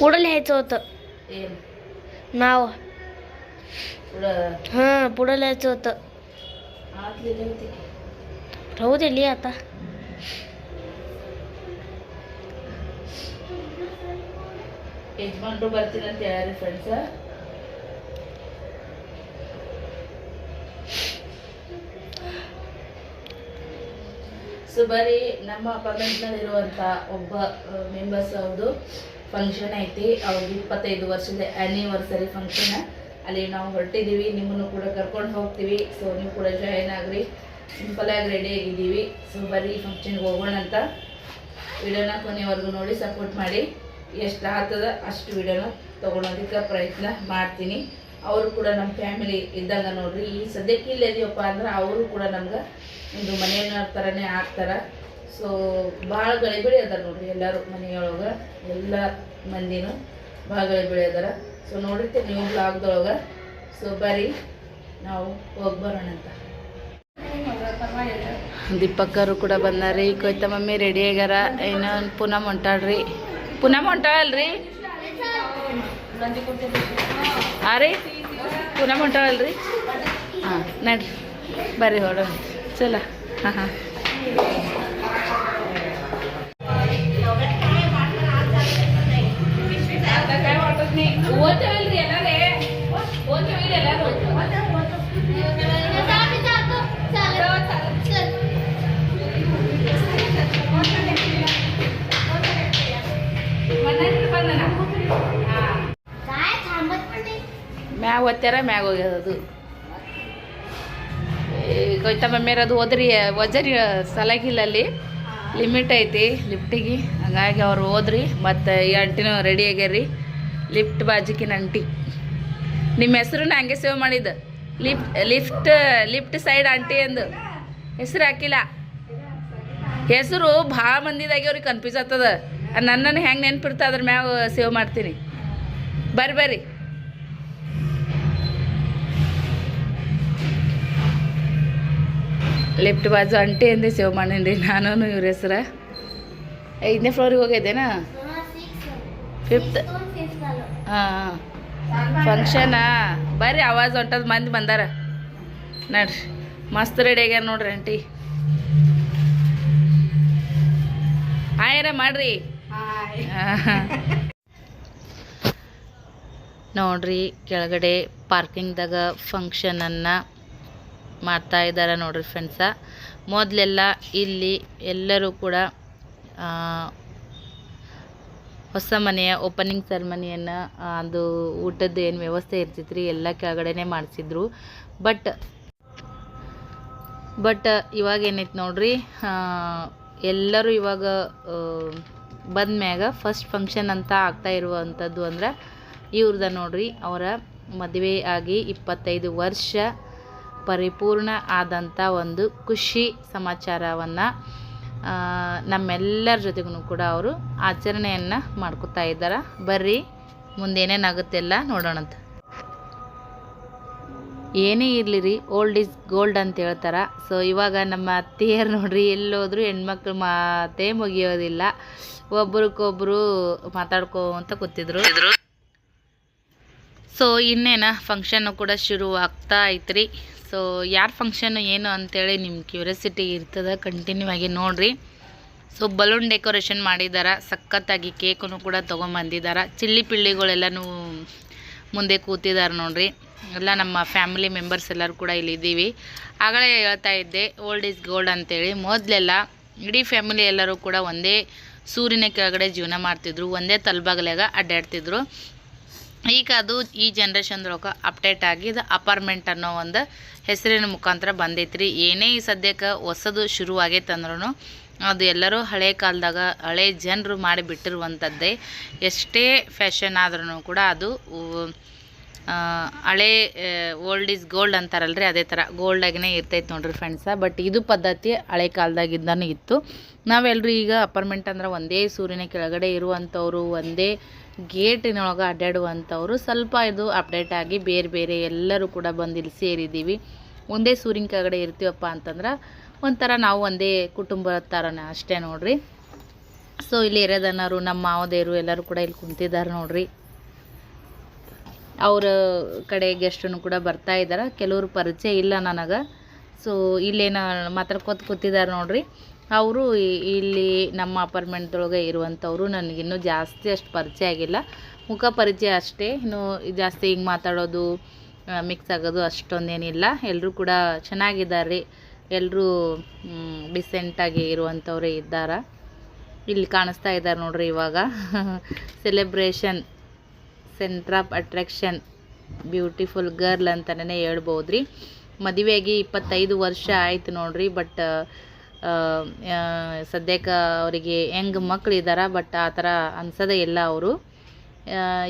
पुढं लिहायचं होतं. नाव. पुढं. हा पुढं लिहायचं होतं. राहू दे लिह आता. यजमान बरोबर तिला त्या फ्रेंडचा ಸೊ ಬರೀ ನಮ್ಮ ಅಪಾರ್ಟ್ಮೆಂಟ್ನಲ್ಲಿರುವಂಥ ಒಬ್ಬ ಮೆಂಬರ್ಸ್ ಅವ್ರದ್ದು ಫಂಕ್ಷನ್ ಐತಿ. ಅವ್ರಿಗೆ ಇಪ್ಪತ್ತೈದು ವರ್ಷದ ಆ್ಯನಿವರ್ಸರಿ ಫಂಕ್ಷನ್ ಅಲ್ಲಿ ನಾವು ಹೊರಟಿದ್ದೀವಿ ನಿಮ್ಮನ್ನು ಕೂಡ ಕರ್ಕೊಂಡು ಹೋಗ್ತೀವಿ. ಸೊ ನೀವು ಕೂಡ ಜಾಯಿನ್ ಆಗ್ರಿ. ಸಿಂಪಲಾಗಿ ರೆಡಿ ಆಗಿದ್ದೀವಿ. ಸೊ ಬರೀ ಫಂಕ್ಷನ್ಗೆ ಹೋಗೋಣ ಅಂತ. ವಿಡಿಯೋನ ಕೊನೆವರೆಗೂ ನೋಡಿ ಸಪೋರ್ಟ್ ಮಾಡಿ. ಎಷ್ಟು ಆಗ್ತದ ಅಷ್ಟು ವಿಡಿಯೋನ ತೊಗೊಳೋದಕ್ಕೆ ಪ್ರಯತ್ನ ಮಾಡ್ತೀನಿ. ಅವರು ಕೂಡ ನಮ್ಮ ಫ್ಯಾಮಿಲಿ ಇದ್ದಂಗ ನೋಡ್ರಿ ಈ ಸದ್ಯಕ್ಕೆ ಇಲ್ಲಿ ಇದೀವಪ್ಪ ಅಂದ್ರೆ ಅವರು ಕೂಡ ನಮ್ಗೆ ಒಂದು ಮನೆಯವ್ರ ಥರನೇ ಆಗ್ತಾರೆ. ಸೊ ಭಾಳ ಗಳಿಬಿಳಿ ಅದಾರ ನೋಡ್ರಿ ಎಲ್ಲರೂ ಮನೆಯೊಳಗೆ ಎಲ್ಲ ಮಂದಿನೂ ಭಾಳ ಗಳಿಬಿಳಿ ಅದಾರ. ಸೊ ನೋಡಿರ್ತೀವಿ ನೀವು ಬ್ಲಾಗ್ದೊಳಗೆ ಸೊ ಬರೀ ನಾವು ಹೋಗಿ ಬರೋಣ ಅಂತ. ದೀಪಕ್ಕರು ಕೂಡ ಬಂದಾರಿ. ಕೊಯ್ತ ಮಮ್ಮಿ ರೆಡಿ ಆಗ್ಯಾರ. ಏನೋ ಪುನಃ ಮೊಂಟಾಳ್ರಿ ಪುನಃ ಹೊಂಟಾಳಲ್ರಿ ಹಾಂ ರೀ? ಪುನಃ ಹೊಂಟಾಳಲ್ರಿ ಹಾಂ. ನಡ್ರಿ. ಬರ್ರಿ ಹೊಡ ಚಲ. ಹಾಂ ಹಾಂ. ಓದ್ತೇವಲ್ರಿ? ಮ್ಯಾಗ ಒತ್ತಾರ ಮ್ಯಾಗ ಹೋಗ್ಯದದು ಅದು ಮೇರದು ಹೋದ್ರಿ ಒಜರಿ ಸಲಾಗಿಲ್ಲ ಅಲ್ಲಿ ಲಿಮಿಟ್ ಐತಿ, ಲಿಫ್ಟಿಗೆ. ಹಂಗಾಗಿ ಅವ್ರು ಹೋದ್ರಿ, ಮತ್ತು ಈ ಅಂಟಿನೂ ರೆಡಿ ಆಗ್ಯಾರಿ ಲಿಫ್ಟ್ ಬಾಜಿಕಿನ ಅಂಟಿ. ನಿಮ್ಮ ಹೆಸರನ್ನ ಹಂಗೆ ಸೇವ್ ಮಾಡಿದ್ದು. Lift lift lift side aunty ಎಂದು ಹೆಸರು ಹಾಕಿಲ್ಲ. ಹೆಸರು ಭಾಳ ಮಂದಿದಾಗ್ಯವ್ರಿಗೆ ಕನ್ಫ್ಯೂಸ್ ಆಗ್ತದ. ನನ್ನನ್ನು ಹೆಂಗೆ ನೆನ್ಪಿಡ್ತಾ ಅದ್ರ ಮ್ಯಾಗ ಸೇವ್ ಮಾಡ್ತೀನಿ. ಬರ್ರಿ ಬರ್ರಿ. ಲೆಫ್ಟ್ ಬಾಜು ಅಂಟಿ ಅಂದೆ ಸೇವ್ ಮಾಡೀನಿ ನಾನು ಇವ್ರ ಹೆಸ್ರ. ಐದನೇ ಫ್ಲೋರಿಗೆ ಹೋಗಿದ್ದೇನಾ ಫಿಫ್ತ್ ಹಾಂ ಫಂಕ್ಷನಾ ಬರ್ರಿ ಆವಾಜ್ ಹೊಂಟದ ಮಂದಿ ಬಂದಾರ. ನಡ್ರಿ. ಮಸ್ತ್ ರೆಡಿ ಆಗ್ಯಾರ ನೋಡ್ರಿ ಆಂಟಿ. ಆಯ್ರ ಮಾಡ್ರಿ. ನೋಡ್ರಿ ಕೆಳಗಡೆ ಪಾರ್ಕಿಂಗ್ದಾಗ ಫಂಕ್ಷನನ್ನು ಮಾಡ್ತಾ ಇದ್ದಾರೆ ನೋಡ್ರಿ ಫ್ರೆಂಡ್ಸ ಮೊದಲೆಲ್ಲ ಇಲ್ಲಿ ಎಲ್ಲರೂ ಕೂಡ ಹೊಸ ಮನೆಯ ಓಪನಿಂಗ್ ಸೆರೆಮನಿಯನ್ನು ಅದು ಊಟದ ಏನು ವ್ಯವಸ್ಥೆ ಇರ್ತಿತ್ತು ರೀ ಎಲ್ಲ ಕೆಳಗಡೆನೇ ಮಾಡಿಸಿದ್ರು. ಬಟ್ ಬಟ್ ಇವಾಗ ಏನೈತೆ ನೋಡ್ರಿ ಎಲ್ಲರೂ ಇವಾಗ ಬಂದ ಮ್ಯಾಗ ಫಸ್ಟ್ ಫಂಕ್ಷನ್ ಅಂತ ಆಗ್ತಾ ಇರುವಂಥದ್ದು ಅಂದ್ರೆ ಇವ್ರದ ನೋಡ್ರಿ ಅವರ ಮದುವೆ ಆಗಿ ಇಪ್ಪತ್ತೈದು ವರ್ಷ ಪರಿಪೂರ್ಣ ಆದಂಥ ಒಂದು ಖುಷಿ ಸಮಾಚಾರವನ್ನು ನಮ್ಮೆಲ್ಲರ ಜೊತೆಗೂ ಕೂಡ ಅವರು ಆಚರಣೆಯನ್ನು ಮಾಡ್ಕೊತಾ ಇದ್ದಾರೆ. ಬರ್ರಿ ಮುಂದೇನೇನಾಗುತ್ತೆಲ್ಲ ನೋಡೋಣಂತ ಏನೇ ಇರಲಿ ರೀ ಓಲ್ಡ್ ಈಸ್ ಗೋಲ್ಡ್ ಅಂತ ಹೇಳ್ತಾರೆ. ಸೊ ಇವಾಗ ನಮ್ಮ ಅತ್ತೆಯರು ನೋಡ್ರಿ, ಎಲ್ಲೋದ್ರು ಹೆಣ್ಮಕ್ಳು ಮಾತೇ ಮುಗಿಯೋದಿಲ್ಲ. ಒಬ್ರಿಗೊಬ್ರು ಮಾತಾಡ್ಕೋಂತ ಕೂತಿದ್ರು. ಸೊ ಇನ್ನೇನ ಫಂಕ್ಷನ್ನು ಕೂಡ ಶುರು ಆಗ್ತಾ ಐತ್ರಿ. ಸೊ ಯಾರ ಫಂಕ್ಷನ್ ಏನು ಅಂತೇಳಿ ನಿಮ್ಮ ಕ್ಯೂರಿಯಾಸಿಟಿ ಇರ್ತದೆ ಕಂಟಿನ್ಯೂ ಆಗಿ ನೋಡಿರಿ. ಸೊ ಬಲೂನ್ ಡೆಕೋರೇಷನ್ ಮಾಡಿದ್ದಾರೆ ಸಖತ್ತಾಗಿ ಕೇಕನ್ನು ಕೂಡ ತೊಗೊಂಬಂದಿದ್ದಾರೆ ಚಿಲ್ಲಿ ಪಿಳ್ಳಿಗಳೆಲ್ಲನೂ ಮುಂದೆ ಕೂತಿದ್ದಾರೆ ನೋಡ್ರಿ. ಎಲ್ಲ ನಮ್ಮ ಫ್ಯಾಮಿಲಿ ಮೆಂಬರ್ಸ್ ಎಲ್ಲರೂ ಕೂಡ ಇಲ್ಲಿದ್ದೀವಿ. ಆಗಲೇ ಹೇಳ್ತಾ ಇದ್ದೆ ಓಲ್ಡ್ ಈಸ್ ಗೋಲ್ಡ್ ಅಂತೇಳಿ. ಮೊದಲೆಲ್ಲ ಇಡೀ ಫ್ಯಾಮಿಲಿ ಎಲ್ಲರೂ ಕೂಡ ಒಂದೇ ಸೂರ್ಯನ ಕೆಳಗಡೆ ಜೀವನ ಮಾಡ್ತಿದ್ರು, ಒಂದೇ ತಲೆಬಾಗಲಾಗ ಅಡ್ಡಾಡ್ತಿದ್ರು. ಈಗ ಅದು ಈ ಜನ್ರೇಷನ್ದೊಳಗೆ ಅಪ್ಡೇಟ್ ಆಗಿ ಇದು ಅಪಾರ್ಟ್ಮೆಂಟ್ ಅನ್ನೋ ಒಂದು ಹೆಸರಿನ ಮುಖಾಂತರ ಬಂದೈತ್ರಿ. ಏನೇ ಈ ಸದ್ಯಕ್ಕೆ ಹೊಸದು ಶುರು ಆಗೈತೆ ಅಂದ್ರೂ ಅದು ಎಲ್ಲರೂ ಹಳೆ ಕಾಲದಾಗ ಹಳೆ ಜನರು ಮಾಡಿಬಿಟ್ಟಿರುವಂಥದ್ದೇ ಎಷ್ಟೇ ಫ್ಯಾಷನ್ ಆದ್ರೂ ಕೂಡ ಅದು ಹಳೆ ಓಲ್ಡ್ ಈಸ್ ಗೋಲ್ಡ್ ಅಂತಾರಲ್ರಿ, ಅದೇ ಥರ ಗೋಲ್ಡಾಗಿನೇ ಇರ್ತೈತೆ ನೋಡ್ರಿ ಫ್ರೆಂಡ್ಸ ಬಟ್ ಇದು ಪದ್ಧತಿ ಹಳೆ ಕಾಲದಾಗಿಂದನೂ ಇತ್ತು. ನಾವೆಲ್ಲರೂ ಈಗ ಅಪಾರ್ಟ್ಮೆಂಟ್ ಅಂದ್ರೆ ಒಂದೇ ಸೂರ್ಯನ ಕೆಳಗಡೆ ಇರುವಂಥವ್ರು, ಒಂದೇ ಗೇಟಿನೊಳಗೆ ಅಡ್ಡಾಡುವಂಥವ್ರು, ಸ್ವಲ್ಪ ಇದು ಅಪ್ಡೇಟ್ ಆಗಿ ಬೇರೆ ಬೇರೆ ಎಲ್ಲರೂ ಕೂಡ ಬಂದು ಇಲ್ಲಿ ಸೇರಿದ್ದೀವಿ. ಒಂದೇ ಸೂರ್ಯನ ಕೆಳಗಡೆ ಇರ್ತೀವಪ್ಪ ಅಂತಂದ್ರೆ ಒಂಥರ ನಾವು ಒಂದೇ ಕುಟುಂಬ ಥರನೇ ಅಷ್ಟೇ ನೋಡ್ರಿ. ಸೊ ಇಲ್ಲಿ ಹಿರಿಯದನ್ನರು ನಮ್ಮ ಮಾವದೇರು ಎಲ್ಲರೂ ಕೂಡ ಇಲ್ಲಿ ಕುಂತಿದ್ದಾರೆ ನೋಡ್ರಿ. ಅವ್ರ ಕಡೆ ಗೆಸ್ಟನ್ನು ಕೂಡ ಬರ್ತಾ ಇದ್ದಾರೆ ಕೆಲವರು ಪರಿಚಯ ಇಲ್ಲ ನನಗೆ. ಸೊ ಇಲ್ಲೇನ ಮಾತಾಡ್ಕೊತ ಕೂತಿದ್ದಾರೆ ನೋಡ್ರಿ. ಅವರು ಇಲ್ಲಿ ನಮ್ಮ ಅಪಾರ್ಟ್ಮೆಂಟ್ದೊಳಗೆ ಇರುವಂಥವ್ರು. ನನಗಿನ್ನೂ ಜಾಸ್ತಿ ಅಷ್ಟು ಪರಿಚಯ ಆಗಿಲ್ಲ. ಮುಖ ಪರಿಚಯ ಅಷ್ಟೇ. ಇನ್ನು ಜಾಸ್ತಿ ಹಿಂಗೆ ಮಾತಾಡೋದು ಮಿಕ್ಸ್ ಆಗೋದು ಅಷ್ಟೊಂದೇನಿಲ್ಲ. ಎಲ್ಲರೂ ಕೂಡ ಚೆನ್ನಾಗಿದ್ದಾರೆ. ಎಲ್ಲರೂ ಡಿಸೆಂಟಾಗಿ ಇರುವಂಥವ್ರೇ ಇದ್ದಾರೆ. ಇಲ್ಲಿ ಕಾಣಿಸ್ತಾ ಇದ್ದಾರೆ ನೋಡ್ರಿ ಇವಾಗ. Celebration centre of attraction. Beautiful girl ಅಂತಲೇ ಹೇಳ್ಬೋದು ರೀ ಮದುವೆಗೆ ಇಪ್ಪತ್ತೈದು ವರ್ಷ ಆಯಿತು ನೋಡ್ರಿ, ಬಟ್ ಸದ್ಯಕ್ಕೆ ಅವರಿಗೆ ಹೆಂಗೆ ಮಕ್ಳು ಇದ್ದಾರೆ ಬಟ್ ಆ ಥರ ಅನ್ಸೋದೇ ಇಲ್ಲ ಅವರು.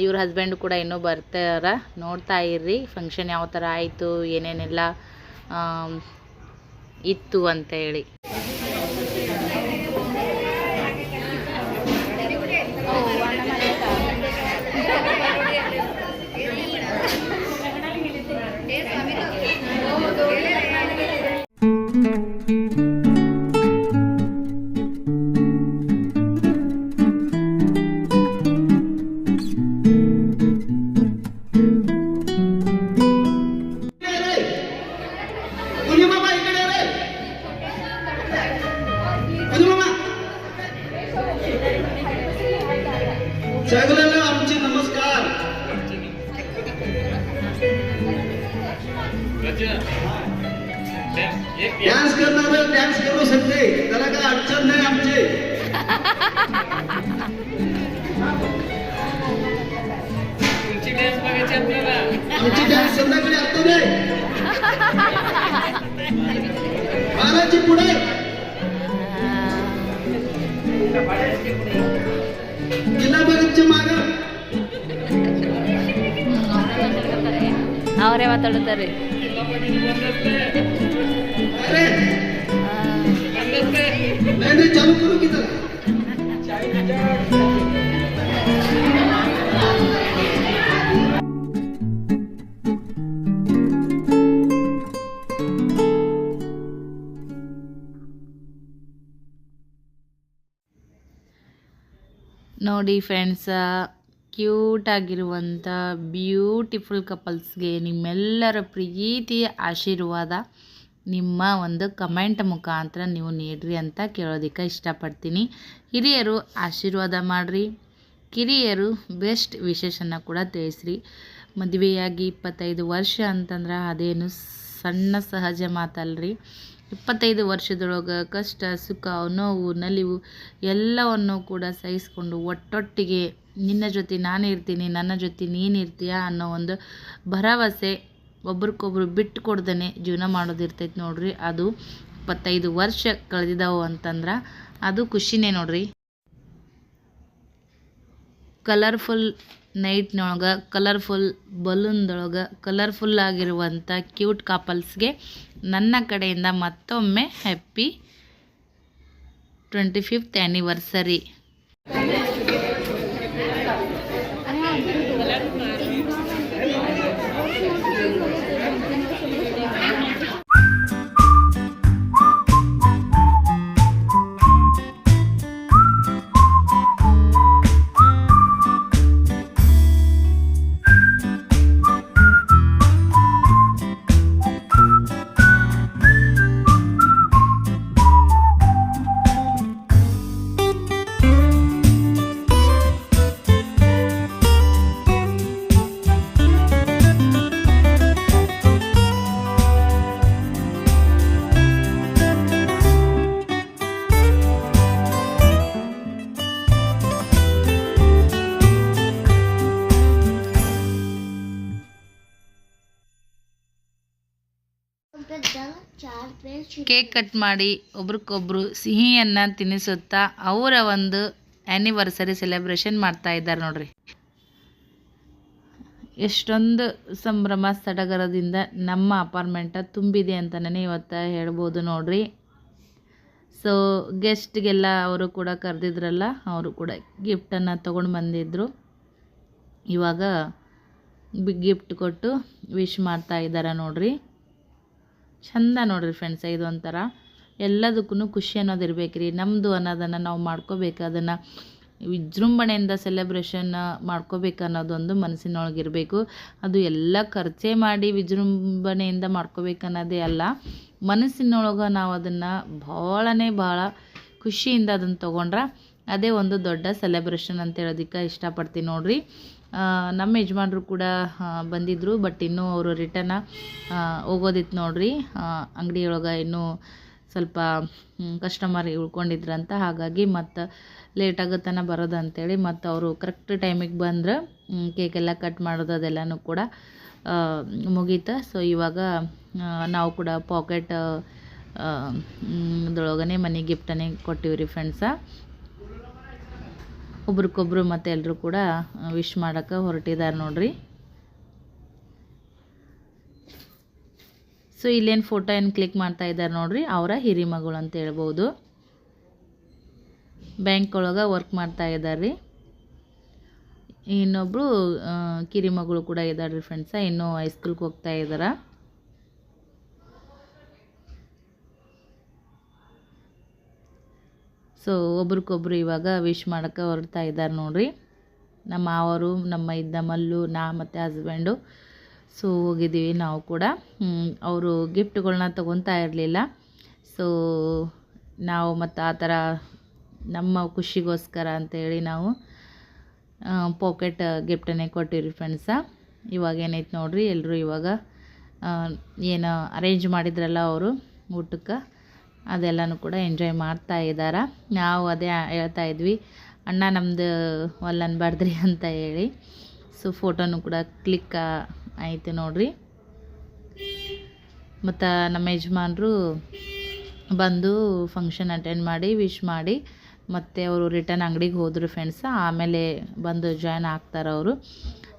ಇವ್ರ ಹಸ್ಬೆಂಡ್ ಕೂಡ ಇನ್ನೂ ಬರ್ತಾರ, ನೋಡ್ತಾ ಇರ್ರಿ ಫಂಕ್ಷನ್ ಯಾವ ಥರ ಆಯಿತು, ಏನೇನೆಲ್ಲ ಇತ್ತು ಅಂತ ಹೇಳಿ. आमची डान्स संध्याकाळी असतो रे बाराची पुढे जिल्हा परिषदचे माग ಅವರೇ ಮಾತಾಡುತ್ತಾರೆ अरे नाही नाही चालू करू की चला ನೋಡಿ ಫ್ರೆಂಡ್ಸ ಕ್ಯೂಟ್ ಆಗಿರುವಂಥ ಬ್ಯೂಟಿಫುಲ್ ಕಪಲ್ಸ್ಗೆ ನಿಮ್ಮೆಲ್ಲರ ಪ್ರೀತಿಯ ಆಶೀರ್ವಾದ ನಿಮ್ಮ ಒಂದು ಕಮೆಂಟ್ ಮುಖಾಂತರ ನೀವು ನೀಡ್ರಿ ಅಂತ ಕೇಳೋದಕ್ಕೆ ಇಷ್ಟಪಡ್ತೀನಿ. ಹಿರಿಯರು ಆಶೀರ್ವಾದ ಮಾಡಿರಿ. ಕಿರಿಯರು ಬೆಸ್ಟ್ ವಿಶೇಷನ ಕೂಡ ತಿಳಿಸ್ರಿ. ಮದುವೆಯಾಗಿ ಇಪ್ಪತ್ತೈದು ವರ್ಷ ಅಂತಂದ್ರೆ ಅದೇನು ಸಣ್ಣ ಸಹಜ ಮಾತಲ್ರಿ. ಇಪ್ಪತ್ತೈದು ವರ್ಷದೊಳಗೆ ಕಷ್ಟ, ಸುಖ, ನೋವು, ನಲಿವು ಎಲ್ಲವನ್ನು ಕೂಡ ಸಹಿಸ್ಕೊಂಡು ಒಟ್ಟೊಟ್ಟಿಗೆ ನಿನ್ನ ಜೊತೆ ನಾನು ಇರ್ತೀನಿ, ನನ್ನ ಜೊತೆ ನೀನು ಇರ್ತೀಯಾ ಅನ್ನೋ ಒಂದು ಭರವಸೆ ಒಬ್ರಿಗೊಬ್ರು ಬಿಟ್ಟು ಕೊಡ್ದೇ ಜೀವನ ಮಾಡೋದಿರ್ತೈತೆ ನೋಡ್ರಿ. ಅದು ಇಪ್ಪತ್ತೈದು ವರ್ಷ ಕಳೆದಿದ್ದಾವು ಅಂತಂದ್ರೆ ಅದು ಖುಷಿನೇ ನೋಡ್ರಿ. ಕಲರ್ಫುಲ್ ನೈಟ್ನೊಳಗೆ ಕಲರ್ಫುಲ್ ಬಲೂನ್ದೊಳಗೆ ಕಲರ್ಫುಲ್ ಆಗಿರುವಂಥ ಕ್ಯೂಟ್ ಕಪಲ್ಸ್ಗೆ ನನ್ನ ಕಡೆಯಿಂದ ಮತ್ತೊಮ್ಮೆ happy twenty fifth anniversary cake cut ಮಾಡಿ ಒಬ್ರಿಗೊಬ್ರು ಸಿಹಿಯನ್ನು ತಿನ್ನಿಸುತ್ತಾ ಅವರ ಒಂದು ಆ್ಯನಿವರ್ಸರಿ ಸೆಲೆಬ್ರೇಷನ್ ಮಾಡ್ತಾ ಇದ್ದಾರೆ ನೋಡ್ರಿ. ಎಷ್ಟೊಂದು ಸಂಭ್ರಮ ಸಡಗರದಿಂದ ನಮ್ಮ ಅಪಾರ್ಟ್ಮೆಂಟ ತುಂಬಿದೆ ಅಂತಲೇ ಇವತ್ತು ಹೇಳ್ಬೋದು ನೋಡ್ರಿ. ಸೊ ಗೆಸ್ಟ್ಗೆಲ್ಲ ಅವರು ಕೂಡ ಕರೆದಿದ್ರಲ್ಲ, ಅವರು ಕೂಡ ಗಿಫ್ಟನ್ನು ತೊಗೊಂಡು ಬಂದಿದ್ದರು ಇವಾಗ ಗಿಫ್ಟ್ ಕೊಟ್ಟು ವಿಶ್ ಮಾಡ್ತಾ ಇದ್ದಾರೆ ನೋಡ್ರಿ. ಚಂದ ನೋಡ್ರಿ ಫ್ರೆಂಡ್ಸ್ ಇದು ಒಂಥರ ಎಲ್ಲದಕ್ಕೂ ಖುಷಿ ಅನ್ನೋದು ಇರಬೇಕು ರೀ ನಮ್ಮದು ಅನ್ನೋದನ್ನು ನಾವು ಮಾಡ್ಕೋಬೇಕು, ಅದನ್ನು ವಿಜೃಂಭಣೆಯಿಂದ ಸೆಲೆಬ್ರೇಷನ್ ಮಾಡ್ಕೋಬೇಕು ಅನ್ನೋದೊಂದು ಮನಸ್ಸಿನೊಳಗಿರಬೇಕು ಅದು ಎಲ್ಲ ಖರ್ಚೆ ಮಾಡಿ ವಿಜೃಂಭಣೆಯಿಂದ ಮಾಡ್ಕೋಬೇಕು ಅನ್ನೋದೇ ಅಲ್ಲ, ಮನಸ್ಸಿನೊಳಗೆ ನಾವು ಅದನ್ನು ಭಾಳನೇ ಭಾಳ ಖುಷಿಯಿಂದ ಅದನ್ನು ತೊಗೊಂಡ್ರೆ ಅದೇ ಒಂದು ದೊಡ್ಡ ಸೆಲೆಬ್ರೇಷನ್ ಅಂತ ಹೇಳೋದಕ್ಕೆ ಇಷ್ಟಪಡ್ತೀನಿ ನೋಡ್ರಿ. ನಮ್ಮ ಯಜಮಾನ್ರು ಕೂಡ ಬಂದಿದ್ದರು ಬಟ್ ಇನ್ನೂ ಅವರು ರಿಟರ್ನ ಹೋಗೋದಿತ್ತು ನೋಡ್ರಿ. ಅಂಗಡಿಯೊಳಗೆ ಇನ್ನೂ ಸ್ವಲ್ಪ ಕಸ್ಟಮರ್ ಉಳ್ಕೊಂಡಿದ್ರಂತ. ಹಾಗಾಗಿ ಮತ್ತು ಲೇಟ್ ಆಗುತ್ತಾನ ಬರೋದು ಅಂತೇಳಿ ಮತ್ತು ಅವರು ಕರೆಕ್ಟ್ ಟೈಮಿಗೆ ಬಂದ್ರೆ ಕೇಕೆಲ್ಲ ಕಟ್ ಮಾಡೋದು ಅದೆಲ್ಲನೂ ಕೂಡ ಮುಗೀತ. ಸೊ ಇವಾಗ ನಾವು ಕೂಡ ಪಾಕೆಟ್ ದೊಳಗನೆ ಮನೆ ಗಿಫ್ಟನ್ನೇ ಕೊಟ್ಟಿವ್ರಿ ಫ್ರೆಂಡ್ಸ ಒಬ್ರಿಗೊಬ್ರು ಮತ್ತು ಎಲ್ಲರೂ ಕೂಡ ವಿಶ್ ಮಾಡೋಕೆ ಹೊರಟಿದ್ದಾರೆ ನೋಡ್ರಿ. ಸೊ ಇಲ್ಲೇನು ಫೋಟೋ ಏನು ಕ್ಲಿಕ್ ಮಾಡ್ತಾ ಇದ್ದಾರೆ ನೋಡ್ರಿ, ಅವರ ಹಿರಿ ಮಗಳು ಅಂತ ಹೇಳ್ಬೋದು. ಬ್ಯಾಂಕ್ ಒಳಗೆ ವರ್ಕ್ ಮಾಡ್ತಾ ಇದ್ದಾರೆ ರೀ ಇನ್ನೊಬ್ಬರು ಕಿರಿಮಗಳು ಕೂಡ ಇದ್ದಾರೆ ರೀ ಫ್ರೆಂಡ್ಸ ಇನ್ನೂ ಹೈಸ್ಕೂಲ್ಗೆ ಹೋಗ್ತಾ ಇದ್ದಾರೆ ಸೊ ಒಬ್ರಿಗೊಬ್ರು ಇವಾಗ ವಿಶ್ ಮಾಡೋಕ್ಕೆ ಹೊರಡ್ತಾ ಇದ್ದಾರೆ ನೋಡ್ರಿ. ನಮ್ಮ ಮಾವರು, ನಮ್ಮ ಇದ್ದ ಮಲ್ಲು, ನಾ ಮತ್ತು ಹಸ್ಬೆಂಡು ಸೊ ಹೋಗಿದ್ದೀವಿ ನಾವು ಕೂಡ. ಅವರು ಗಿಫ್ಟ್ಗಳನ್ನ ತೊಗೊತಾ ಇರಲಿಲ್ಲ. ಸೊ ನಾವು ಮತ್ತು ಆ ಥರ ನಮ್ಮ ಖುಷಿಗೋಸ್ಕರ ಅಂತೇಳಿ ನಾವು ಪಾಕೆಟ್ ಗಿಫ್ಟನ್ನೇ ಕೊಟ್ಟಿರಿ ಫ್ರೆಂಡ್ಸ ಇವಾಗ ಏನೈತೆ ನೋಡಿರಿ ಎಲ್ಲರೂ ಇವಾಗ ಏನು ಅರೇಂಜ್ ಮಾಡಿದ್ರಲ್ಲ ಅವರು ಊಟಕ್ಕೆ. ಅದೆಲ್ಲನೂ ಕೂಡ ಎಂಜಾಯ್ ಮಾಡ್ತಾ ಇದ್ದಾರೆ? ನಾವು ಅದೇ ಹೇಳ್ತಾ ಇದ್ವಿ, ಅಣ್ಣ ನಮ್ಮದು ಒಲ್ ಅನ್ಬಾರ್ದ್ರಿ ಅಂತ ಹೇಳಿ. ಸೊ ಫೋಟೋನು ಕೂಡ ಕ್ಲಿಕ್ ಆಯಿತು ನೋಡ್ರಿ. ಮತ್ತು ನಮ್ಮ ಯಜಮಾನ್ರು ಬಂದು ಫಂಕ್ಷನ್ ಅಟೆಂಡ್ ಮಾಡಿ ವಿಶ್ ಮಾಡಿ, ಮತ್ತು ಅವರು ರಿಟರ್ನ್ ಅಂಗಡಿಗೆ ಹೋದರು ಫ್ರೆಂಡ್ಸ್ ಆಮೇಲೆ ಬಂದು ಜಾಯ್ನ್ ಆಗ್ತಾರೆ ಅವರು.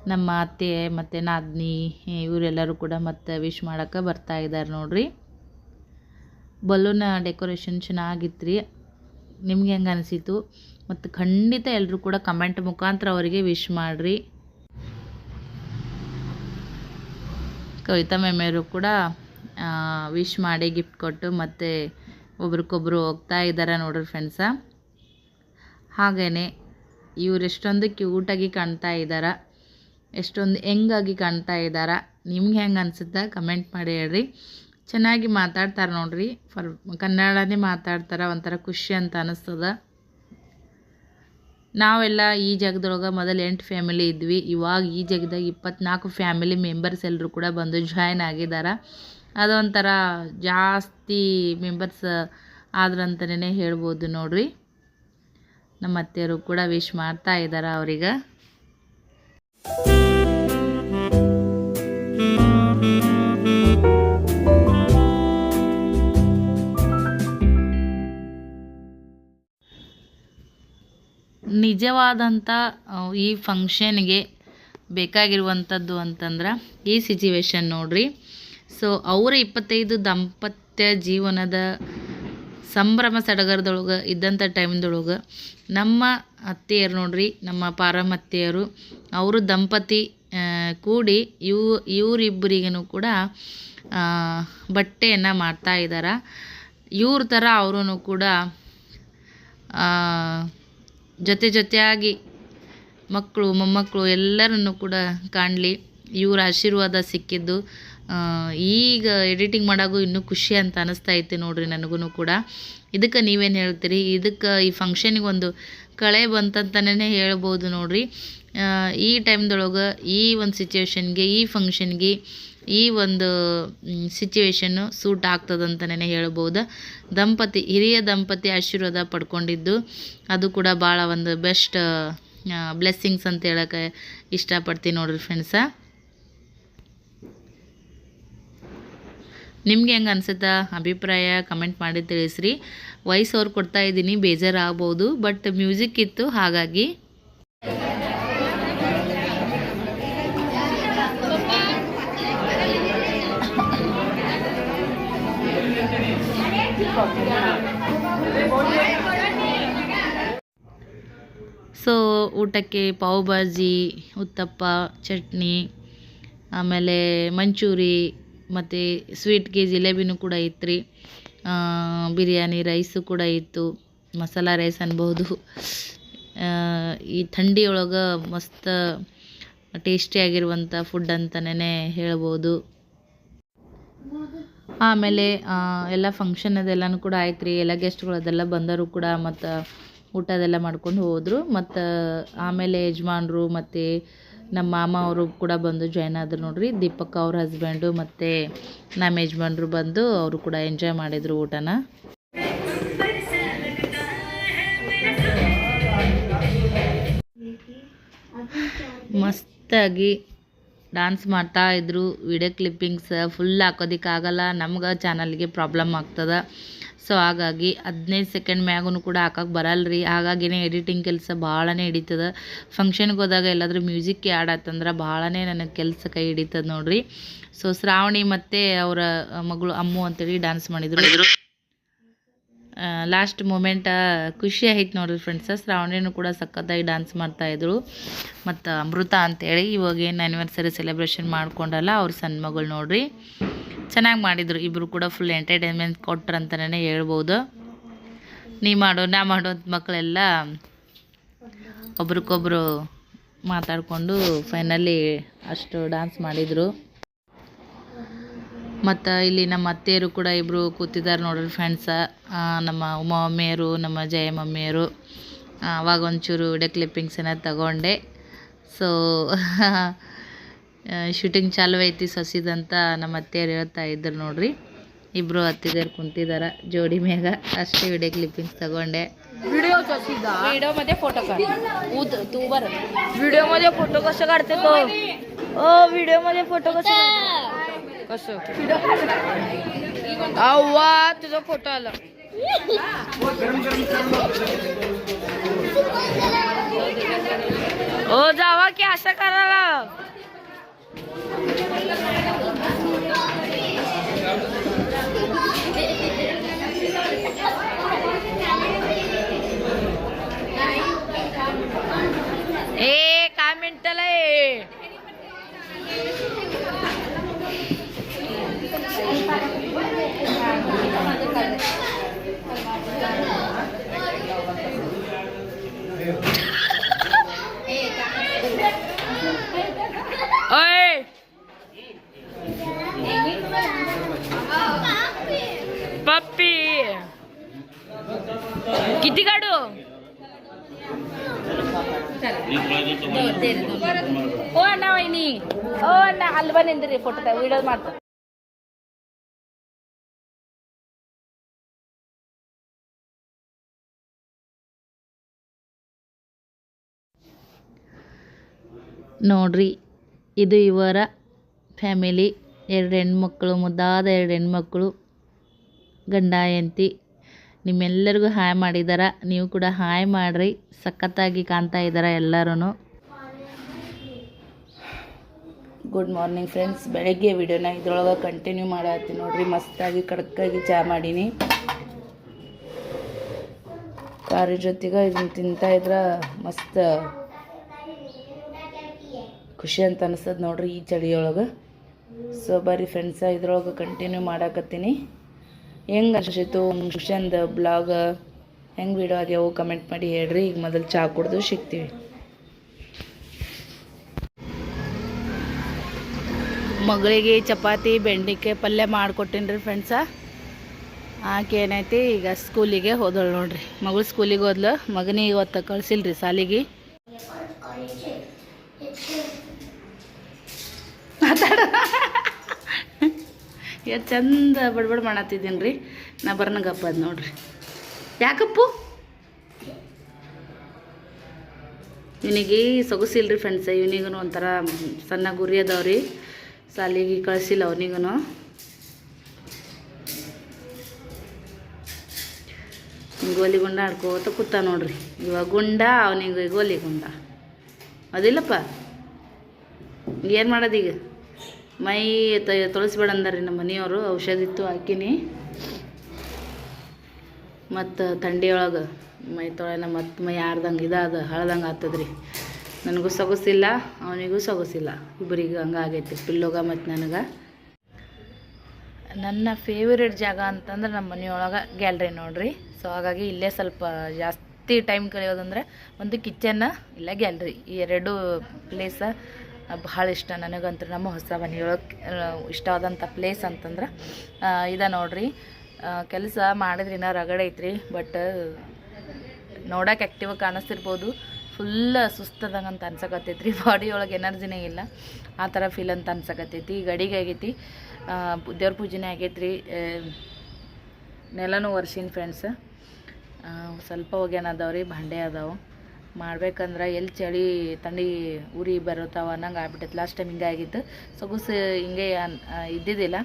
ನಮ್ಮ ಅತ್ತೆ, ಮತ್ತು ನಾದಿನಿ, ಇವರೆಲ್ಲರೂ ಕೂಡ ಮತ್ತೆ ವಿಶ್ ಮಾಡೋಕ್ಕೆ ಬರ್ತಾ ಇದ್ದಾರೆ ನೋಡ್ರಿ. ಬಲೂನ್ ಡೆಕೋರೇಷನ್ ಚೆನ್ನಾಗಿತ್ತು ರೀ ನಿಮ್ಗೆ ಹೆಂಗೆ ಅನಿಸಿತು? ಮತ್ತು ಖಂಡಿತ ಎಲ್ಲರೂ ಕೂಡ ಕಮೆಂಟ್ ಮುಖಾಂತರ ಅವರಿಗೆ ವಿಶ್ ಮಾಡಿರಿ. ಕವಿತಾ ಮೆಮೆಯವರು ಕೂಡ ವಿಶ್ ಮಾಡಿ ಗಿಫ್ಟ್ ಕೊಟ್ಟು ಮತ್ತು ಒಬ್ರಿಗೊಬ್ರು ಹೋಗ್ತಾ ಇದ್ದಾರೆ ನೋಡ್ರಿ ಫ್ರೆಂಡ್ಸ ಹಾಗೆಯೇ ಇವ್ರು ಎಷ್ಟೊಂದು ಕ್ಯೂಟಾಗಿ ಕಾಣ್ತಾ ಇದ್ದಾರೆ ಎಷ್ಟೊಂದು ಹೆಂಗಾಗಿ ಕಾಣ್ತಾ ಇದ್ದಾರೆ ನಿಮ್ಗೆ ಹೆಂಗೆ ಅನಿಸುತ್ತೆ ಕಮೆಂಟ್ ಮಾಡಿ ಹೇಳ್ರಿ. ಚೆನ್ನಾಗಿ ಮಾತಾಡ್ತಾರೆ ನೋಡ್ರಿ. ಫರ್ ಕನ್ನಡನೇ ಮಾತಾಡ್ತಾರೆ, ಒಂಥರ ಖುಷಿ ಅಂತ ಅನ್ನಿಸ್ತದ ನಾವೆಲ್ಲ ಈ ಜಾಗದೊಳಗೆ ಮೊದಲು ಎಂಟು ಫ್ಯಾಮಿಲಿ ಇದ್ವಿ. ಇವಾಗ ಈ ಜಾಗದಾಗ ಇಪ್ಪತ್ನಾಲ್ಕು ಫ್ಯಾಮಿಲಿ ಮೆಂಬರ್ಸ್ ಎಲ್ಲರೂ ಕೂಡ ಬಂದು ಜಾಯ್ನ್ ಆಗಿದ್ದಾರೆ ಅದೊಂಥರ ಜಾಸ್ತಿ ಮೆಂಬರ್ಸ್ ಆದ್ರಂತಲೇ ಹೇಳ್ಬೋದು ನೋಡ್ರಿ. ನಮ್ಮ ಅತ್ತೆಯರು ಕೂಡ ವಿಶ್ ಮಾಡ್ತಾ ಇದ್ದಾರೆ ಅವ್ರಿಗೆ. ನಿಜವಾದಂಥ ಈ ಫಂಕ್ಷನ್ಗೆ ಬೇಕಾಗಿರುವಂಥದ್ದು ಅಂತಂದ್ರೆ ಈ ಸಿಚುವೇಶನ್ ನೋಡ್ರಿ. ಸೊ ಅವರ ಇಪ್ಪತ್ತೈದು ದಾಂಪತ್ಯ ಜೀವನದ ಸಂಭ್ರಮ ಸಡಗರದೊಳಗೆ ಇದ್ದಂಥ ಟೈಮ್ದೊಳಗೆ ನಮ್ಮ ಅತ್ತೆಯರು ನೋಡ್ರಿ, ನಮ್ಮ ಪಾರಮತ್ತೆಯರು, ಅವರು ದಂಪತಿ ಕೂಡಿ ಇವು ಇವರಿಬ್ಬರಿಗೂ ಕೂಡ ಬಟ್ಟೆಯನ್ನು ಮಾಡ್ತಾ ಇದ್ದಾರೆ ಇವ್ರ ಥರ ಅವರೂ ಕೂಡ ಜೊತೆ ಜೊತೆಯಾಗಿ ಮಕ್ಕಳು, ಮೊಮ್ಮಕ್ಕಳು ಎಲ್ಲರನ್ನು ಕೂಡ ಕಾಣಲಿ. ಇವರ ಆಶೀರ್ವಾದ ಸಿಕ್ಕಿದ್ದು. ಈಗ ಎಡಿಟಿಂಗ್ ಮಾಡಾಗೂ ಇನ್ನೂ ಖುಷಿ ಅಂತ ಅನಿಸ್ತಾ ಐತೆ ನೋಡಿರಿ ನನಗೂ ಕೂಡ. ಇದಕ್ಕೆ ನೀವೇನು ಹೇಳ್ತೀರಿ? ಇದಕ್ಕೆ ಈ ಫಂಕ್ಷನಿಗೆ ಒಂದು ಕಳೆ ಬಂತಂತನೇ ಹೇಳ್ಬೋದು ನೋಡಿರಿ. ಈ ಟೈಮ್ದೊಳಗೆ ಈ ಒಂದು ಸಿಚುವೇಶನ್ಗೆ ಈ ಫಂಕ್ಷನ್ಗೆ ಈ ಒಂದು ಸಿಚುವೇಶನ್ನು ಸೂಟ್ ಆಗ್ತದಂತಲೇ ಹೇಳ್ಬೋದು. ದಂಪತಿ, ಹಿರಿಯ ದಂಪತಿ ಆಶೀರ್ವಾದ ಪಡ್ಕೊಂಡಿದ್ದು. ಅದು ಕೂಡ ಭಾಳ ಒಂದು ಬೆಸ್ಟ್ ಬ್ಲೆಸ್ಸಿಂಗ್ಸ್ ಅಂತ ಹೇಳೋಕ್ಕೆ ಇಷ್ಟಪಡ್ತೀನಿ ನೋಡ್ರಿ ಫ್ರೆಂಡ್ಸ ನಿಮ್ಗೆ ಹೆಂಗೆ ಅನಿಸುತ್ತಾ? ಅಭಿಪ್ರಾಯ ಕಮೆಂಟ್ ಮಾಡಿ ತಿಳಿಸ್ರಿ. ವಾಯ್ಸ್ ಅವ್ರು ಕೊಡ್ತಾ ಇದ್ದೀನಿ, ಬೇಜಾರಾಗ್ಬೋದು ಬಟ್ ಮ್ಯೂಸಿಕ್ ಇತ್ತು, ಹಾಗಾಗಿ ಸೊ ಊಟಕ್ಕೆ ಪಾವ್ ಭಾಜಿ, ಉತ್ತಪ್ಪ, ಚಟ್ನಿ, ಆಮೇಲೆ ಮಂಚೂರಿ, ಮತ್ತು ಸ್ವೀಟ್ಗೆ ಜಿಲೇಬಿನೂ ಕೂಡ ಇತ್ತು ರೀ ಬಿರಿಯಾನಿ ರೈಸು ಕೂಡ ಇತ್ತು. ಮಸಾಲ ರೈಸ್ ಅನ್ಬೋದು. ಈ ಥಂಡಿಯೊಳಗೆ ಮಸ್ತ್ ಟೇಸ್ಟಿಯಾಗಿರುವಂಥ ಫುಡ್ ಅಂತಲೇ ಹೇಳ್ಬೋದು. ಆಮೇಲೆ ಎಲ್ಲ ಫಂಕ್ಷನ್ ಅದೆಲ್ಲನೂ ಕೂಡ ಆಯ್ತು ರೀ ಎಲ್ಲ ಗೆಸ್ಟ್ಗಳು ಅದೆಲ್ಲ ಬಂದರು ಕೂಡ ಮತ್ತು ಊಟ ಅದೆಲ್ಲ ಮಾಡ್ಕೊಂಡು ಹೋದರು. ಮತ್ತು, ಆಮೇಲೆ ಯಜಮಾನ್ರು ಮತ್ತು ನಮ್ಮ ಮಾಮ ಅವರು ಕೂಡ ಬಂದು ಜಾಯ್ನ್ ಆದರು ನೋಡ್ರಿ. ದೀಪಕ್ ಅವ್ರ ಹಸ್ಬೆಂಡು ಮತ್ತು ನಮ್ಮ ಯಜಮಾನ್ರು ಬಂದು ಅವರು ಕೂಡ ಎಂಜಾಯ್ ಮಾಡಿದರು ಊಟನ. ಮಸ್ತಾಗಿ ಡಾನ್ಸ್ ಮಾಡ್ತಾ ಇದ್ರು, ವಿಡಿಯೋ ಕ್ಲಿಪ್ಪಿಂಗ್ಸ್ ಫುಲ್ ಹಾಕೋದಕ್ಕಾಗಲ್ಲ, ನಮ್ಗೆ ಚಾನಲ್ಗೆ ಪ್ರಾಬ್ಲಮ್ ಆಗ್ತದೆ. ಸೊ ಹಾಗಾಗಿ ಹದಿನೈದು ಸೆಕೆಂಡ್ ಮ್ಯಾಗೂ ಕೂಡ ಹಾಕಕ್ಕೆ ಬರಲ್ಲ ರೀ. ಹಾಗಾಗಿನೇ ಎಡಿಟಿಂಗ್ ಕೆಲಸ ಭಾಳನೇ ಹಿಡಿತದ. ಫಂಕ್ಷನ್ಗೆ ಹೋದಾಗ ಎಲ್ಲಾದರೂ ಮ್ಯೂಸಿಕ್ ಆ್ಯಡ್ ಆತಂದ್ರೆ ಭಾಳನೇ ನನಗೆ ಕೆಲಸ ಕೈ ಹಿಡಿತದೆ ನೋಡಿರಿ. ಸೊ ಶ್ರಾವಣಿ ಮತ್ತು ಅವರ ಮಗಳು ಅಮ್ಮು ಅಂತೇಳಿ ಡ್ಯಾನ್ಸ್ ಮಾಡಿದರು. ಲಾಸ್ಟ್ ಮೂಮೆಂಟ ಖುಷಿ ಆಯ್ತು ನೋಡಿರಿ ಫ್ರೆಂಡ್ಸ್ ಶ್ರಾವಣಿನೂ ಕೂಡ ಸಖತ್ತಾಗಿ ಡ್ಯಾನ್ಸ್ ಮಾಡ್ತಾಯಿದ್ರು ಮತ್ತು ಅಮೃತ ಅಂತೇಳಿ ಇವಾಗೇನು ಆ್ಯನಿವರ್ಸರಿ ಸೆಲೆಬ್ರೇಷನ್ ಮಾಡ್ಕೊಂಡಲ್ಲ ಅವ್ರ ಸಣ್ಣ ಮಗಳು ನೋಡ್ರಿ. ಚೆನ್ನಾಗಿ ಮಾಡಿದರು. ಇಬ್ಬರು ಕೂಡ ಫುಲ್ ಎಂಟರ್ಟೈನ್ಮೆಂಟ್ ಕೊಟ್ರು ಅಂತಲೇ ಹೇಳ್ಬೋದು. ನೀ ಮಾಡೋ, ನಾ ಮಾಡೋ ಮಕ್ಕಳೆಲ್ಲ ಒಬ್ರಿಗೊಬ್ರು ಮಾತಾಡಿಕೊಂಡು ಫೈನಲಿ ಅಷ್ಟು ಡ್ಯಾನ್ಸ್ ಮಾಡಿದರು. ಮತ್ತು ಇಲ್ಲಿ ನಮ್ಮ ಅತ್ತೆಯರು ಕೂಡ ಇಬ್ಬರು ಕೂತಿದ್ದಾರೆ ನೋಡ್ರಿ ಫ್ರೆಂಡ್ಸ ನಮ್ಮ ಉಮಾ ಮಮ್ಮಿಯರು ನಮ್ಮ ಜಯ ಮಮ್ಮಿಯರು ಆ, ಅವಾಗ ಒಂಚೂರು ವಿಡಿಯೋ ಕ್ಲಿಪ್ಪಿಂಗ್ಸನ್ನ ತಗೊಂಡೆ ಸೊ ಶೂಟಿಂಗ್ ಚಾಲು ಐತಿ ಸೊಸಿದಂತ ನಮ್ಮ ಅತ್ತೆಯರು ಹೇಳ್ತಾ ಇದ್ರು ನೋಡ್ರಿ ಇಬ್ಬರು ಅತ್ತಿದ್ದಾರೆ ಕುಂತಿದ್ದಾರೆ ಜೋಡಿ ಮ್ಯಾಗ ಅಷ್ಟೇ ವಿಡಿಯೋ ಕ್ಲಿಪ್ಪಿಂಗ್ಸ್ ತಗೊಂಡೆ व्हिडिओ मध्ये फोटो काढ तू बर व्हिडिओ मध्ये फोटो कसं काढते तो ओ व्हिडिओ मध्ये फोटो कसं कस? आव्वा तुझा फोटो आला. ओ जावा की असं करायला. ನಿಂದ್ರಿ ಫೋಟೋ ವಿಡಿಯೋ ಮಾಡ್ತಾರೆ ನೋಡ್ರಿ, ಇದು ಇವರ ಫ್ಯಾಮಿಲಿ ಎರಡು ಹೆಣ್ಮಕ್ಳು, ಮುದ್ದಾದ ಎರಡು ಹೆಣ್ಮಕ್ಳು, ಗಂಡ, ಹೆಂಡ್ತಿ. ನಿಮ್ಮೆಲ್ಲರಿಗೂ ಹಾಯ್ ಮಾಡಿದಾರ. ನೀವು ಕೂಡ ಹಾಯ್ ಮಾಡಿರಿ. ಸಖತ್ತಾಗಿ ಕಾಣ್ತಾ ಇದ್ದಾರೆ ಎಲ್ಲರೂ ಗುಡ್ ಮಾರ್ನಿಂಗ್ ಫ್ರೆಂಡ್ಸ್ ಬೆಳಗ್ಗೆ ವಿಡಿಯೋನ ಇದ್ರೊಳಗೆ ಕಂಟಿನ್ಯೂ ಮಾಡತ್ತೀನಿ ನೋಡ್ರಿ. ಮಸ್ತಾಗಿ, ಕಡಕ್ಕಾಗಿ ಚಹಾ ಮಾಡೀನಿ. ಖಾರ ಜೊತೆಗೆ ಇದನ್ನ ತಿಂತಾ ಇದ್ರೆ ಮಸ್ತ್ ಖುಷಿ ಅಂತ ಅನಿಸ್ತದೆ ನೋಡ್ರಿ ಈ ಚಳಿಯೊಳಗೆ. ಸೊ ಬರ್ರಿ ಫ್ರೆಂಡ್ಸ ಇದ್ರೊಳಗೆ ಕಂಟಿನ್ಯೂ ಮಾಡಾಕತ್ತೀನಿ. ಹೆಂಗೆ ಅನಿಸಿತು ಖುಷಿಂದ ಬ್ಲಾಗ್ ಹೆಂಗೆ ವಿಡಿಯೋ ಆಗ್ಯಾವು ಕಮೆಂಟ್ ಮಾಡಿ ಹೇಳ್ರಿ. ಈಗ ಮೊದಲು ಚಹಾ ಕುಡ್ದು ಸಿಗ್ತೀವಿ. ಮಗಳಿಗೆ ಚಪಾತಿ ಬೆಂಡೆಕಾಯಿ ಪಲ್ಯ ಮಾಡಿಕೊಟ್ಟಿನಿ ರೀ ಫ್ರೆಂಡ್ಸ ಆಕೆ ಏನೈತಿ, ಈಗ ಸ್ಕೂಲಿಗೆ ಹೋದಳು ನೋಡ್ರಿ. ಮಗಳು ಸ್ಕೂಲಿಗೆ ಹೋದ್ಲು, ಮಗನಿಗೆ ಇವತ್ತು ಕಳ್ಸಿಲ್ಲ ರೀ ಸಾಲಿಗೆ ಎಷ್ಟು ಚಂದ ಬಡ್ಬಡ್ ಮಾಡತ್ತಿದ್ದೀನಿ ರೀ ನಾ ಬರ್ನ ಗಪ್ಪ ಅದ್ ನೋಡ್ರಿ. ಯಾಕಪ್ಪು? ಇವನಿಗೆ ಸೊಗಸಿಲ್ರಿ ಫ್ರೆಂಡ್ಸ್ ಇವನಿಗೂ ಒಂಥರ ಸಣ್ಣ ಗುರಿ ಅದಾವ್ರಿ. ಸಾಲಿಗೆ ಕಳಿಸಿಲ್ಲ ಅವನಿಗೂ ಗೋಲಿ ಗುಂಡ ಆಡ್ಕೋತ ಕೂತ ನೋಡ್ರಿ. ಇವಾಗ ಗುಂಡ, ಅವನಿಗೆ ಗೋಲಿ ಗುಂಡ. ಅದಿಲ್ಲಪ್ಪ. ಏನು ಮಾಡೋದೀಗ? ಮೈ ತೊಳಸ್ಬೇಡ ನಮ್ಮ ಮನೆಯವರು. ಔಷಧಿ ಇತ್ತು, ಹಾಕಿನಿ. ಮತ್ತು ಥಂಡಿಯೊಳಗೆ ಮೈ ತೊಳೆನ ಮತ್ತು ಮೈ ಆರ್ದಂಗೆ ಇದಾದ, ಹಳ್ದಂಗೆ ಆಗ್ತದ್ರಿ. ನನಗೂ ಸೊಗಸಿಲ್ಲ, ಅವನಿಗೂ ಸೊಗಸಿಲ್ಲ. ಇಬ್ಬರಿಗೂ ಹಂಗೆ ಆಗೈತಿ ಪಿಲ್ಲೋಗ ಮತ್ತು ನನಗೆ. ನನ್ನ ಫೇವ್ರೇಟ್ ಜಾಗ ಅಂತಂದ್ರೆ ನಮ್ಮ ಮನೆಯೊಳಗೆ ಗ್ಯಾಲ್ರಿ ನೋಡ್ರಿ. ಸೊ ಹಾಗಾಗಿ ಇಲ್ಲೇ ಸ್ವಲ್ಪ ಜಾಸ್ತಿ ಟೈಮ್ ಕಳೆಯೋದಂದ್ರೆ ಒಂದು ಕಿಚನ್ ಇಲ್ಲ ಗ್ಯಾಲ್ರಿ ಈ ಎರಡು ಪ್ಲೇಸ ಭಾಳ ಇಷ್ಟ ನನಗಂತೂ ನಮ್ಮ ಹೊಸ ಮನೆಯೊಳಗೆ ಇಷ್ಟವಾದಂಥ ಪ್ಲೇಸ್ ಅಂತಂದ್ರೆ ಇದ ನೋಡ್ರಿ. ಕೆಲಸ ಮಾಡಿದ್ರಿ ರಗಡೆ ಐತ್ರಿ ಬಟ್ ನೋಡಕ್ಕೆ ಆ್ಯಕ್ಟಿವಾಗಿ ಕಾಣಿಸ್ತಿರ್ಬೋದು. ಫುಲ್ ಸುಸ್ತದಂಗೆ ಅಂತ ಅನ್ಸಕತ್ತೈತಿ ರೀ ಬಾಡಿ ಒಳಗೆ ಎನರ್ಜಿನೇ ಇಲ್ಲ. ಆ ಥರ ಫೀಲ್ ಅಂತ ಅನ್ಸಕತ್ತೈತಿ. ಈಗ ಅಡಿಗೆ ಆಗೈತಿ. ದೇವ್ರ ಪೂಜೆನೇ ಆಗೈತ್ರಿ. ರೀ ನೆಲನೂ ಒರ್ಸಿನ ಫ್ರೆಂಡ್ಸ್ ಸ್ವಲ್ಪ ಹೋಗ್ಯಾನ ಅದಾವ ರೀ ಭಾಂಡೆ ಅದಾವೆ. ಮಾಡ್ಬೇಕಂದ್ರೆ ಎಲ್ಲಿ ಚಳಿ ತಂಡಿ ಉರಿ ಬರುತ್ತಾವ ಅನ್ನಂಗೆ ಆಗ್ಬಿಟ್ಟೈತೆ. ಲಾಸ್ಟ್ ಟೈಮ್ ಹಿಂಗೆ ಆಗಿತ್ತು. ಸೊಗಸು ಹಿಂಗೆ ಇದ್ದಿದ್ದಿಲ್ಲ.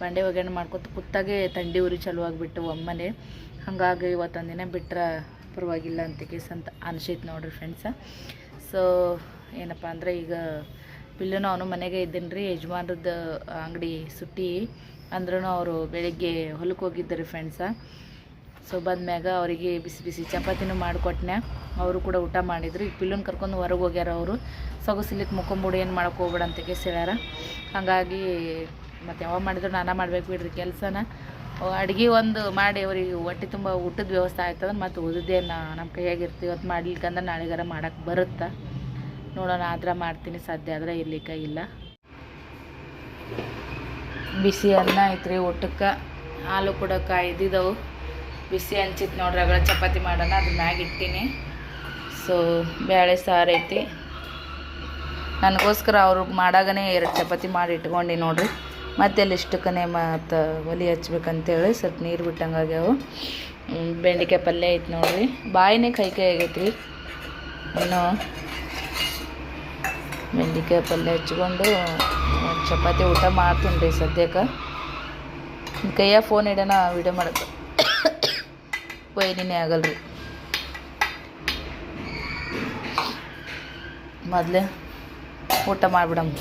ಬಂಡೆ ಒಗ್ಗರಣೆ ಮಾಡ್ಕೊತ ಕುತ್ತಾಗೆ ತಂಡಿ ಉರಿ ಚಲೋ ಆಗಿಬಿಟ್ಟು ಒಮ್ಮನೆ. ಹಾಗಾಗಿ ಇವತ್ತೊಂದಿನ ಬಿಟ್ರೆ ಪರವಾಗಿಲ್ಲ ಅಂತ ಕೇಸ್ ಅಂತ ಅನಿಸೈತೆ ನೋಡ್ರಿ ಫ್ರೆಂಡ್ಸ ಸೊ ಏನಪ್ಪ ಅಂದರೆ ಈಗ ಪಿಲ್ಲನು ಅವನು ಮನೆಗೆ ಇದ್ದೀನಿ ರೀ ಯಜಮಾನ್ರದ್ದು ಅಂಗಡಿ ಸುಟ್ಟಿ ಅಂದ್ರೂ ಅವರು ಬೆಳಿಗ್ಗೆ ಹೊಲಕ್ಕೆ ಹೋಗಿದ್ದಾರೆ ಫ್ರೆಂಡ್ಸ ಸೊ ಬಂದ್ಮ್ಯಾಗ ಅವರಿಗೆ ಬಿಸಿ ಬಿಸಿ ಚಪಾತಿನೂ ಮಾಡಿಕೊಟ್ನೆ. ಅವರು ಕೂಡ ಊಟ ಮಾಡಿದ್ರು. ಈಗ ಪಿಲ್ಲನ್ನು ಕರ್ಕೊಂಡು ಹೊರಗೆ ಹೋಗ್ಯಾರ ಅವರು. ಸೊಗಸಿಲಿಕ್ಕೆ ಮುಖಂಬುಡಿ ಏನು ಮಾಡೋಕೆ ಹೋಗ್ಬೇಡ ಅಂತ ಕೇಸ್ ಹೇಳ್ಯಾರ. ಹಾಗಾಗಿ ಮತ್ತು ಯಾವಾಗ ಮಾಡಿದ್ರು ನಾನು ಮಾಡಬೇಕು ಬಿಡ್ರಿ ಕೆಲಸನ. ಅಡುಗೆ ಒಂದು ಮಾಡಿ ಅವ್ರಿಗೆ ಹೊಟ್ಟೆ ತುಂಬ ಊಟದ ವ್ಯವಸ್ಥೆ ಆಯ್ತಂದ್ರೆ ಮತ್ತು ಉಳಿದೇ ನಮ್ಮ ಕೈಯಾಗ ಇರ್ತೀವಿ ಇವತ್ತು ಮಾಡ್ಲಿಕ್ಕಂದ್ರೆ ನಾಳೆಗಾರ ಮಾಡಕ್ಕೆ ಬರುತ್ತಾ? ನೋಡೋಣ, ಆದ್ರೆ ಮಾಡ್ತೀನಿ. ಸಾಧ್ಯ ಆದ್ರೆ ಇರ್ಲಿಕ್ಕೆ ಇಲ್ಲ. ಬಿಸಿ ಅನ್ನ ಐತ್ರಿ, ಊಟಕ್ಕೆ ಹಾಲು ಕೂಡ ಕಾಯ್ದಿದವು ಬಿಸಿ ಹಂಚಿತ್ತು ನೋಡ್ರಿ ಅಗಳ ಚಪಾತಿ ಮಾಡೋಣ, ಅದ್ರ ಮ್ಯಾಗ ಇಟ್ಟೀನಿ. ಸೊ ಬೇಳೆ ಸಾರು ಐತಿ. ನನಗೋಸ್ಕರ ಅವ್ರಿಗೆ ಮಾಡಾಗನೇ ಎರಡು ಚಪಾತಿ ಮಾಡಿ ಇಟ್ಕೊಂಡು ನೋಡ್ರಿ. ಮತ್ತೆ ಅಲ್ಲಿ ಇಷ್ಟಕ್ಕನೆ ಮತ್ತು ಒಲಿ ಹಚ್ಬೇಕಂತೇಳಿ ಸ್ವಲ್ಪ ನೀರು ಬಿಟ್ಟಂಗೆ ಆಗ್ಯಾವು. ಬೆಂಡೆಕಾಯಿ ಪಲ್ಯ ಐತೆ ನೋಡ್ರಿ. ಬಾಯಿನೇ ಕೈ ಕೈ ಆಗೈತ್ರಿ. ಇನ್ನು ಬೆಂಡೆಕಾಯಿ ಪಲ್ಯ ಹಚ್ಕೊಂಡು ಚಪಾತಿ ಊಟ ಮಾಡ್ತೀನಿ ರೀ ಸದ್ಯಕ್ಕೆ. ಕೈಯ ಫೋನ್ ಇಡೋಣ ವಿಡಿಯೋ ಮಾಡೋದು ವೈನಿನೇ ರೀ ಮೊದಲೇ ಊಟ ಮಾಡಿಬಿಡಮ್ಮ